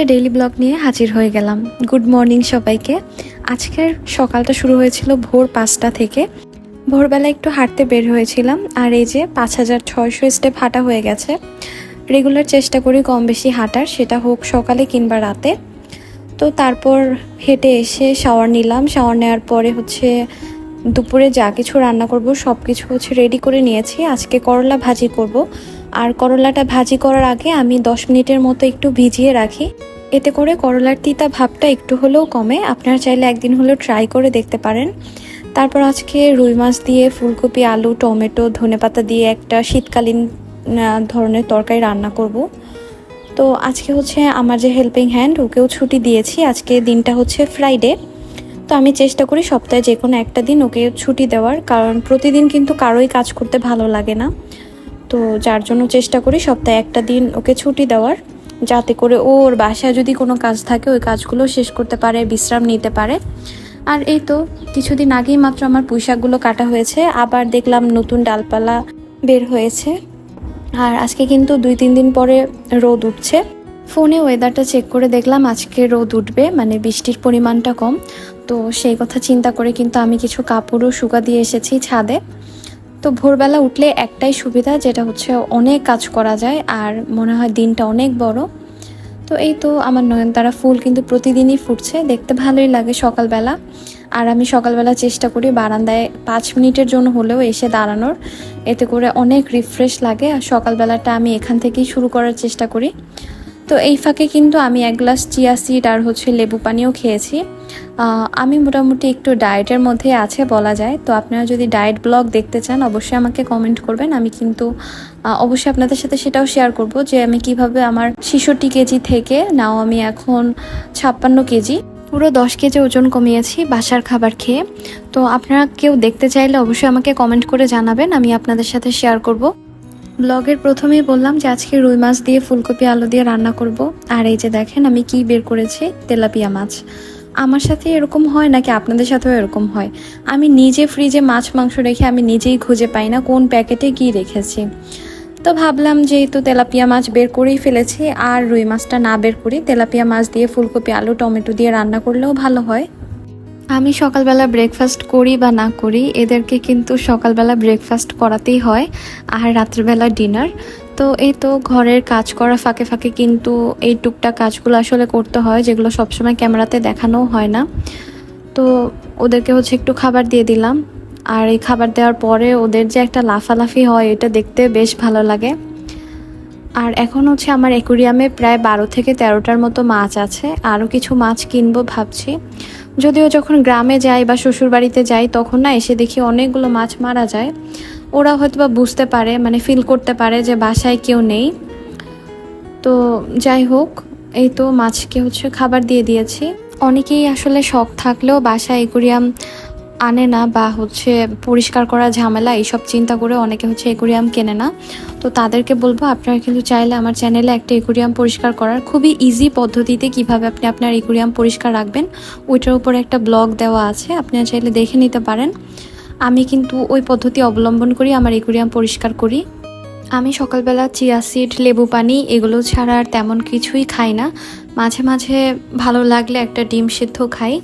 একটা daily blog নিয়ে হাজির হয়ে গেলাম। গুড মর্নিং সবাইকে। আজকের সকালটা শুরু হয়েছিল ভোর পাঁচটা থেকে। ভোরবেলা একটু হাঁটতে বের হয়েছিলাম, আর এই যে পাঁচ হাজার ছয়শো স্টেপ হাঁটা হয়ে গেছে। রেগুলার চেষ্টা করি কম বেশি হাঁটার, সেটা হোক সকালে কিংবা রাতে। তো তারপর হেঁটে এসে শাওয়ার নিলাম। শাওয়ার নেওয়ার পরে হচ্ছে দুপুরে যা কিছু রান্না করব সব কিছু হচ্ছে রেডি করে নিয়েছি। আজকে করলা ভাজি করব। আর করলাটা ভাজি করার আগে আমি দশ মিনিটের মতো একটু ভিজিয়ে রাখি। এতে করে করলার তিতা ভাবটা একটু হলেও কমে। আপনারা চাইলে একদিন হলেও ট্রাই করে দেখতে পারেন। তারপর আজকে রুই মাছ দিয়ে ফুলকপি, আলু, টমেটো ধনেপাতা দিয়ে একটা শীতকালীন ধরনের তরকারি রান্না করব। তো আজকে হচ্ছে আমার যে হেল্পিং হ্যান্ড ওকেও ছুটি দিয়েছি। আজকে দিনটা হচ্ছে ফ্রাইডে তো আমি চেষ্টা করি সপ্তাহে যে কোনো একটা দিন ওকে ছুটি দেওয়ার। কারণ প্রতিদিন কিন্তু কারোই কাজ করতে ভালো লাগে না। তো যার জন্য চেষ্টা করি সপ্তাহে একটা দিন ওকে ছুটি দেওয়ার, যাতে করে ওর বাসায় যদি কোনো কাজ থাকে ওই কাজগুলো শেষ করতে পারে, বিশ্রাম নিতে পারে। আর এই তো কিছুদিন আগেই মাত্র আমার পুঁইশাকগুলো কাটা হয়েছে, আবার দেখলাম নতুন ডালপালা বের হয়েছে। আর আজকে কিন্তু দুই তিন দিন পরে রোদ উঠছে। ফোনে ওয়েদারটা চেক করে দেখলাম আজকে রোদ উঠবে মানে বৃষ্টির পরিমাণটা কম। তো সেই কথা চিন্তা করে কিন্তু আমি কিছু কাপড়ও শুকা দিয়ে এসেছি ছাদে। তো ভোরবেলা উঠলে একটাই সুবিধা, যেটা হচ্ছে অনেক কাজ করা যায় আর মনে হয় দিনটা অনেক বড়। তো এই তো আমার নয়নতারা ফুল কিন্তু প্রতিদিনই ফুটছে, দেখতে ভালোই লাগে সকালবেলা। আর আমি সকালবেলা চেষ্টা করি বারান্দায় পাঁচ মিনিটের জন্য হলেও এসে দাঁড়ানোর। এতে করে অনেক রিফ্রেশ লাগে আর সকালবেলাটা আমি এখান থেকেই শুরু করার চেষ্টা করি। তো এই ফাঁকে কিন্তু আমি এক গ্লাস চিয়া সিড আর হচ্ছে লেবু পানিও খেয়েছি। আমি মোটামুটি একটু ডায়েটের মধ্যে আছে বলা যায়। তো আপনারা যদি ডায়েট ব্লগ দেখতে চান, অবশ্যই আমাকে কমেন্ট করবেন। আমি কিন্তু অবশ্যই আপনাদের সাথে সেটাও শেয়ার করব যে আমি কীভাবে আমার ছেষট্টি কেজি থেকে, নাও আমি এখন ছাপ্পান্ন কেজি, পুরো দশ কেজি ওজন কমিয়েছি বাসার খাবার খেয়ে। তো আপনারা কেউ দেখতে চাইলে অবশ্যই আমাকে কমেন্ট করে জানাবেন, আমি আপনাদের সাথে শেয়ার করব। ব্লগের প্রথমেই বললাম যে আজকে রুই মাছ দিয়ে ফুলকপি আলু দিয়ে রান্না করব। আর এই যে দেখেন আমি কি বের করেছি? তেলাপিয়া মাছ। আমার সাথে এরকম হয় নাকি আপনাদের সাথেও এরকম হয়? আমি নিজে ফ্রিজে মাছ, মাংস রেখে আমি নিজেই খুঁজে পাই না কোন প্যাকেটে কি রেখেছি। তো ভাবলাম যেহেতু তেলাপিয়া মাছ বের করেই ফেলেছি, আর রুই মাছটা না বের করি, তেলাপিয়া মাছ দিয়ে ফুলকপি, আলু, টমেটো দিয়ে রান্না করলেও ভালো হয়। আমি সকালবেলা ব্রেকফাস্ট করি বা না করি, এদেরকে কিন্তু সকালবেলা ব্রেকফাস্ট করাতেই হয় আর রাত্রিবেলা ডিনার তো এই তো ঘরের কাজ করা ফাঁকে ফাঁকে কিন্তু এই টুকটাক কাজগুলো আসলে করতে হয়, যেগুলো সবসময় ক্যামেরাতে দেখানোও হয় না। তো ওদেরকে হচ্ছে একটু খাবার দিয়ে দিলাম। আর এই খাবার দেওয়ার পরে ওদের যে একটা লাফালাফি হয়, এটা দেখতে বেশ ভালো লাগে। আর এখন হচ্ছে আমার অ্যাকুরিয়ামে প্রায় বারো থেকে তেরোটার মতো মাছ আছে আরও কিছু মাছ কিনবো ভাবছি। যদিও যখন গ্রামে যাই বা শ্বশুর বাড়িতে যাই, তখন না এসে দেখি অনেকগুলো মাছ মারা যায়। ওরা হয়তো বা বুঝতে পারে মানে ফিল করতে পারে যে বাসায় কেউ নেই। তো যাই হোক, এই তো মাছকে হচ্ছে খাবার দিয়ে দিয়েছি। অনেকেই আসলে শখ থাকলেও বাসায় একুরিয়াম আনে না বা হচ্ছে পরিষ্কার করা ঝামেলা, এইসব চিন্তা করে অনেকে হচ্ছে একুরিয়াম কেনে না। তো তাদেরকে বলব, আপনারা কিন্তু চাইলে আমার চ্যানেলে একটা একুরিয়াম পরিষ্কার করার খুবই ইজি পদ্ধতিতে কীভাবে আপনি আপনার একুরিয়াম পরিষ্কার রাখবেন, ওইটার উপরে একটা ব্লগ দেওয়া আছে, আপনারা চাইলে দেখে নিতে পারেন। আমি কিন্তু ওই পদ্ধতি অবলম্বন করি, আমার একুরিয়াম পরিষ্কার করি। আমি সকালবেলা চিয়া সিড লেবু পানি, এগুলো ছাড়া আর তেমন কিছুই খাই না। মাঝে মাঝে ভালো লাগলে একটা ডিম সিদ্ধ খাই।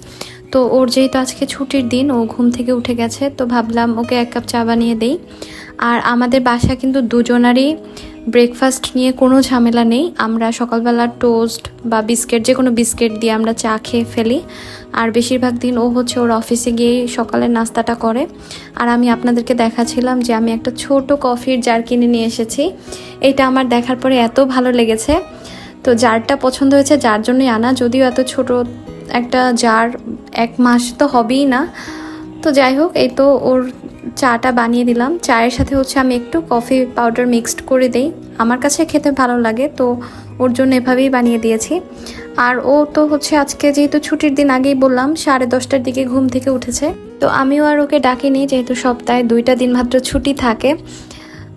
তো ওর যেহেতু আজকে ছুটির দিন, ও ঘুম থেকে উঠে গেছে, তো ভাবলাম ওকে এক কাপ চা বানিয়ে দেই। আর আমাদের বাসা কিন্তু দুজনারই ব্রেকফাস্ট নিয়ে কোনো ঝামেলা নেই। আমরা সকালবেলা টোস্ট বা বিস্কিট যে কোনো বিস্কিট দিয়ে আমরা চা খেয়ে ফেলি। আর বেশিরভাগ দিন ও হচ্ছে ওর অফিসে গিয়েই সকালের নাস্তাটা করে। আর আমি আপনাদেরকে দেখাচ্ছিলাম যে আমি একটা ছোট কফির জার কিনে নিয়ে এসেছি। এটা আমার দেখার পরে এত ভালো লেগেছে। তো জারটা পছন্দ হয়েছে, যার জন্যই আনা। যদিও এত ছোট একটা জার এক মাস তো হবেই না। তো যাই হোক, এই তো ওর চাটা বানিয়ে দিলাম। চায়ের সাথে হচ্ছে আমি একটু কফি পাউডার মিক্সড করে দেই। আমার কাছে খেতে ভালো লাগে, তো ওর জন্য এভাবেই বানিয়ে দিয়েছি। আর ও তো হচ্ছে আজকে যেহেতু ছুটির দিন আগেই বললাম, সাড়ে দশটার দিকে ঘুম থেকে উঠেছে। তো আমিও আর ওকে ডাকিনি, যেহেতু সপ্তাহে দুইটা দিন মাত্র ছুটি থাকে।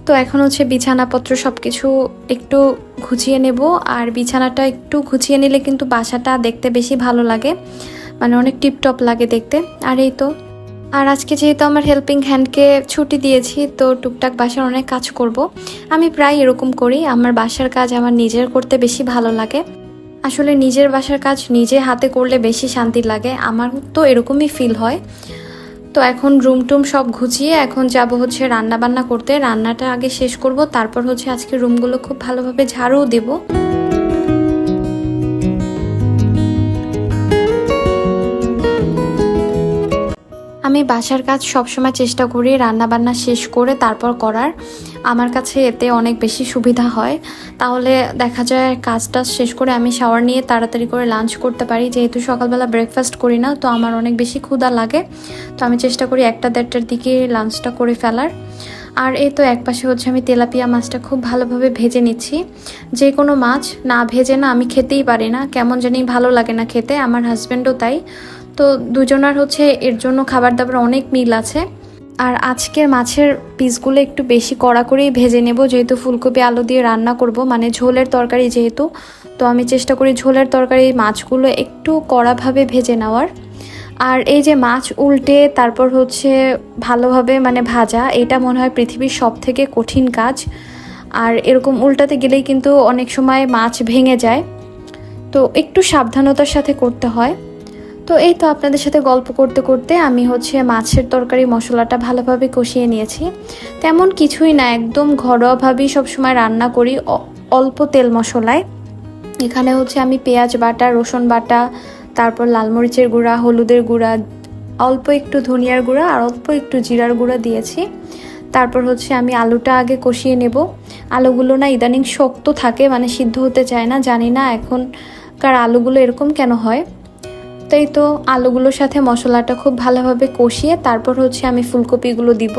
তো এখন হচ্ছে বিছানাপত্র সব কিছু একটু গুছিয়ে নেব। আর বিছানাটা একটু গুছিয়ে নিলে কিন্তু বাসাটা দেখতে বেশি ভালো লাগে। মানে অনেক টিপটপ লাগে দেখতে। আর এই তো, আর আজকে যেহেতু আমার হেল্পিং হ্যান্ডকে ছুটি দিয়েছি, তো টুকটাক বাসার অনেক কাজ করব। আমি প্রায় এরকম করি, আমার বাসার কাজ আমার নিজের করতে বেশি ভালো লাগে। আসলে নিজের বাসার কাজ নিজে হাতে করলে বেশি শান্তি লাগে, আমার তো এরকমই ফিল হয়। তো এখন রুম টুম সব ঘুচিয়ে এখন যাব হচ্ছে রান্না বান্না করতে। রান্নাটা আগে শেষ করব, তারপর হচ্ছে আজকে রুমগুলো খুব ভালোভাবে ঝাড়ুও দেবো। আমি বাসার কাজ সবসময় চেষ্টা করি, রান্নাবান্না শেষ করে তারপর করার। আমার কাছে এতে অনেক বেশি সুবিধা হয়। তাহলে দেখা যায় কাজটা শেষ করে আমি শাওয়ার নিয়ে তাড়াতাড়ি করে লাঞ্চ করতে পারি। যেহেতু সকালবেলা ব্রেকফাস্ট করি না, তো আমার অনেক বেশি ক্ষুধা লাগে। তো আমি চেষ্টা করি একটা দেড়টার দিকে লাঞ্চটা করে ফেলার। আর এই তো এক পাশে হচ্ছে আমি তেলাপিয়া মাছটা খুব ভালোভাবে ভেজে নিচ্ছি। যে কোনো মাছ না ভেজে না আমি খেতেই পারি না। কেমন জানি ভালো লাগে না খেতে, আমার হাজব্যান্ডও তাই। তো দুজনার হচ্ছে এর জন্য খাবার দাবার অনেক মিল আছে। আর আজকের মাছের পিসগুলো একটু বেশি কড়া করেই ভেজে নেব, যেহেতু ফুলকপি আলু দিয়ে রান্না করব মানে ঝোলের তরকারি যেহেতু। তো আমি চেষ্টা করি ঝোলের তরকারি মাছগুলো একটু কড়াভাবে ভেজে নেওয়ার। আর এই যে মাছ উল্টে, তারপর হচ্ছে ভালোভাবে মানে ভাজা, এটা মনে হয় পৃথিবীর সব থেকে কঠিন কাজ। আর এরকম উল্টাতে গেলেই কিন্তু অনেক সময় মাছ ভেঙে যায়। তো একটু সাবধানতার সাথে করতে হয়। তো এই তো আপনাদের সাথে গল্প করতে করতে আমি হচ্ছে মাছের তরকারি মশলাটা ভালোভাবে কষিয়ে নিয়েছি। তেমন কিছুই না, একদম ঘরোয়াভাবেই সবসময় রান্না করি অল্প তেল মশলায়। এখানে হচ্ছে আমি পেঁয়াজ বাটা, রসুন বাটা, তারপর লাল মরিচের গুঁড়া, হলুদের গুঁড়া, অল্প একটু ধনিয়ার গুঁড়া আর অল্প একটু জিরার গুঁড়া দিয়েছি। তারপর হচ্ছে আমি আলুটা আগে কষিয়ে নেব। আলুগুলো না ইদানিং শক্ত থাকে মানে সিদ্ধ হতে চায় না, জানি না এখনকার আলুগুলো এরকম কেন হয়। তাই তো আলুগুলোর সাথে মশলাটা খুব ভালোভাবে কষিয়ে তারপর হচ্ছে আমি ফুলকপিগুলো দিব।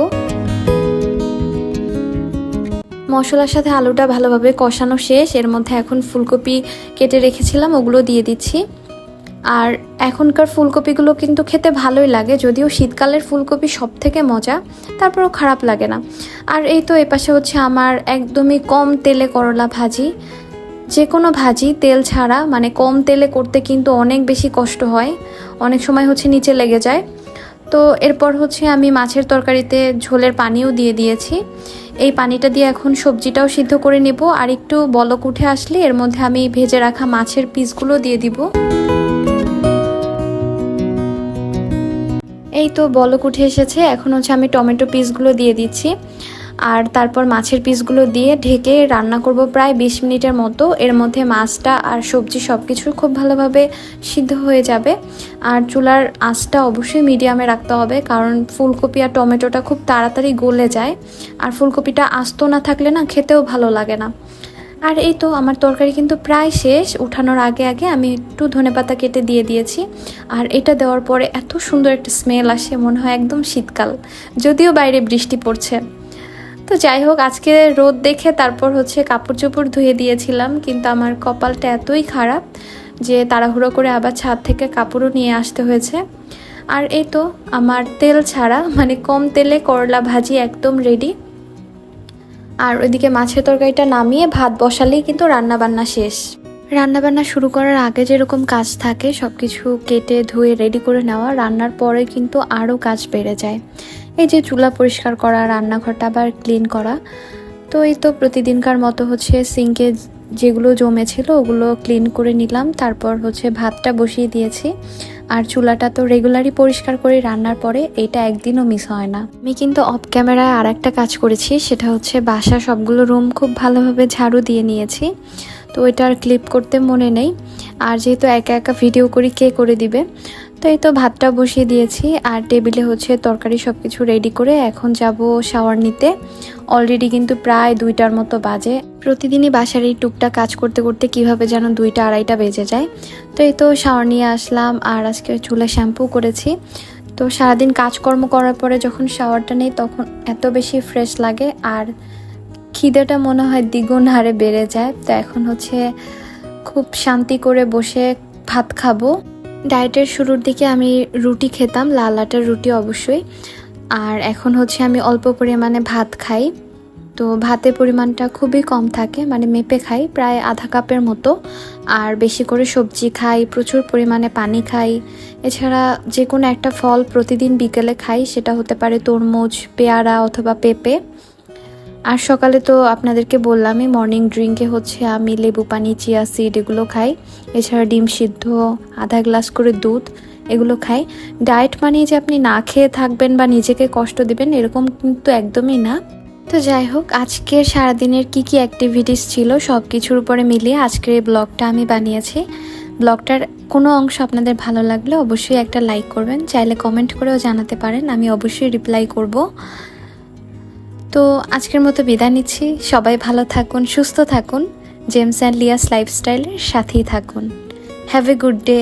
মশলার সাথে আলুটা ভালোভাবে কষানো শেষ। এর মধ্যে এখন ফুলকপি কেটে রেখেছিলাম, ওগুলো দিয়ে দিচ্ছি। আর এখনকার ফুলকপিগুলো কিন্তু খেতে ভালোই লাগে, যদিও শীতকালের ফুলকপি সব থেকে মজা, তারপরেও খারাপ লাগে না। আর এই তো এপাশে হচ্ছে আমার একদমই কম তেলে করলা ভাজি। যে কোনো ভাজি, তেল ছাড়া মানে কম তেলে করতে কিন্তু অনেক বেশি কষ্ট হয়। অনেক সময় হচ্ছে নিচে লেগে যায়। তো এরপর হচ্ছে আমি মাছের তরকারিতে ঝোলের পানিও দিয়ে দিয়েছি। এই পানিটা দিয়ে এখন সবজিটাও সিদ্ধ করে নেব। আর একটু বলক উঠে আসলে এর মধ্যে আমি ভেজে রাখা মাছের পিসগুলো দিয়ে দিব। এই তো বলক উঠে এসেছে। এখন হচ্ছে আমি টমেটো পিসগুলো দিয়ে দিচ্ছি। আর তারপর মাছের পিসগুলো দিয়ে ঢেকে রান্না করব প্রায় বিশ মিনিটের মতো। এর মধ্যে মাছটা আর সবজি সব কিছু খুব ভালোভাবে সিদ্ধ হয়ে যাবে। আর চুলার আঁচটা অবশ্যই মিডিয়ামে রাখতে হবে, কারণ ফুলকপি আর টমেটোটা খুব তাড়াতাড়ি গলে যায়। আর ফুলকপিটা আস্ত না থাকলে না খেতেও ভালো লাগে না। আর এই তো আমার তরকারি কিন্তু প্রায় শেষ। উঠানোর আগে আগে আমি একটু ধনেপাতা কেটে দিয়ে দিয়েছি। আর এটা দেওয়ার পরে এত সুন্দর একটা স্মেল আসে, মনে হয় একদম শীতকাল। যদিও বাইরে বৃষ্টি পড়ছে। তো যাই হোক, আজকে রোদ দেখে তারপর হচ্ছে কাপড় চোপড় ধুয়ে দিয়েছিলাম, কিন্তু আমার কপালটা এতই খারাপ যে তাড়াহুড়ো করে আবার ছাদ থেকে কাপড়ও নিয়ে আসতে হয়েছে। আর এই তো, আমার তেল ছাড়া মানে কম তেলে করলা ভাজি একদম রেডি আর ওইদিকে মাছের তরকারিটা নামিয়ে ভাত বসালেই কিন্তু রান্না বান্না শেষ। রান্নাবান্না শুরু করার আগে যেরকম কাজ থাকে সব কিছু কেটে ধুয়ে রেডি করে নেওয়া, রান্নার পরে কিন্তু আরও কাজ বেড়ে যায়। এই যে চুলা পরিষ্কার করা, রান্নাঘরটা আবার ক্লিন করা, তো এই তো প্রতিদিনকার মতো হচ্ছে সিঙ্কে যেগুলো জমেছিল ওগুলো ক্লিন করে নিলাম, তারপর হচ্ছে ভাতটা বসিয়ে দিয়েছি, আর চুলাটা তো রেগুলারই পরিষ্কার করে রান্নার পরে এটা একদিনও মিস হয় না। আমি কিন্তু অফ ক্যামেরায় আর একটা কাজ করেছি, সেটা হচ্ছে বাসা সবগুলো রুম খুব ভালোভাবে ঝাড়ু দিয়ে নিয়েছি, তো ওইটা আর ক্লিপ করতে মনে নেই, আর যেহেতু একা একা ভিডিও করি কে করে দিবে? তো এই তো ভাতটা বসিয়ে দিয়েছি আর টেবিলে হচ্ছে তরকারি সব কিছু রেডি করে এখন যাব শাওয়ার নিতে। অলরেডি কিন্তু প্রায় দুইটার মতো বাজে। প্রতিদিনই বাসার এই টুকটাক কাজ করতে করতে কীভাবে যেন দুইটা আড়াইটা বেজে যায়। তো এই তো শাওয়ার নিয়ে আসলাম আর আজকে চুলে শ্যাম্পু করেছি। তো সারাদিন কাজকর্ম করার পরে যখন শাওয়ারটা নেই তখন এত বেশি ফ্রেশ লাগে আর খিদেটা মনে হয় দ্বিগুণ হারে বেড়ে যায়। তো এখন হচ্ছে খুব শান্তি করে বসে ভাত খাব। ডায়েটের শুরুর দিকে আমি রুটি খেতাম, লাল আটার রুটি অবশ্যই। আর এখন হচ্ছে আমি অল্প পরিমাণে ভাত খাই। তো ভাতের পরিমাণটা খুবই কম থাকে মানে মেপে খাই, প্রায় আধা কাপের মতো। আর বেশি করে সবজি খাই, প্রচুর পরিমাণে পানি খাই। এছাড়া যে কোনো একটা ফল প্রতিদিন বিকেলে খাই, সেটা হতে পারে তরমুজ, পেয়ারা অথবা পেঁপে। আর সকালে তো আপনাদেরকে বললামই মর্নিং ড্রিঙ্কে হচ্ছে আমি লেবু পানি, চিয়া সিড এগুলো খাই। এছাড়া ডিম সিদ্ধ, আধা গ্লাস করে দুধ এগুলো খাই। ডায়েট মানে যে আপনি না খেয়ে থাকবেন বা নিজেকে কষ্ট দিবেন, এরকম কিন্তু একদমই না। তো যাই হোক, আজকের সারাদিনের কি কি অ্যাক্টিভিটিস ছিল সব কিছুর উপরে মিলিয়ে আজকের এই ব্লগটা আমি বানিয়েছি। ব্লগটার কোনো অংশ আপনাদের ভালো লাগলে অবশ্যই একটা লাইক করবেন। চাইলে কমেন্ট করেও জানাতে পারেন, আমি অবশ্যই রিপ্লাই করব। তো আজকের মতো বিদায় নিচ্ছি। সবাই ভালো থাকুন, সুস্থ থাকুন। জেমস অ্যান্ড লিয়াস লাইফস্টাইলের সাথেই থাকুন। Have a good day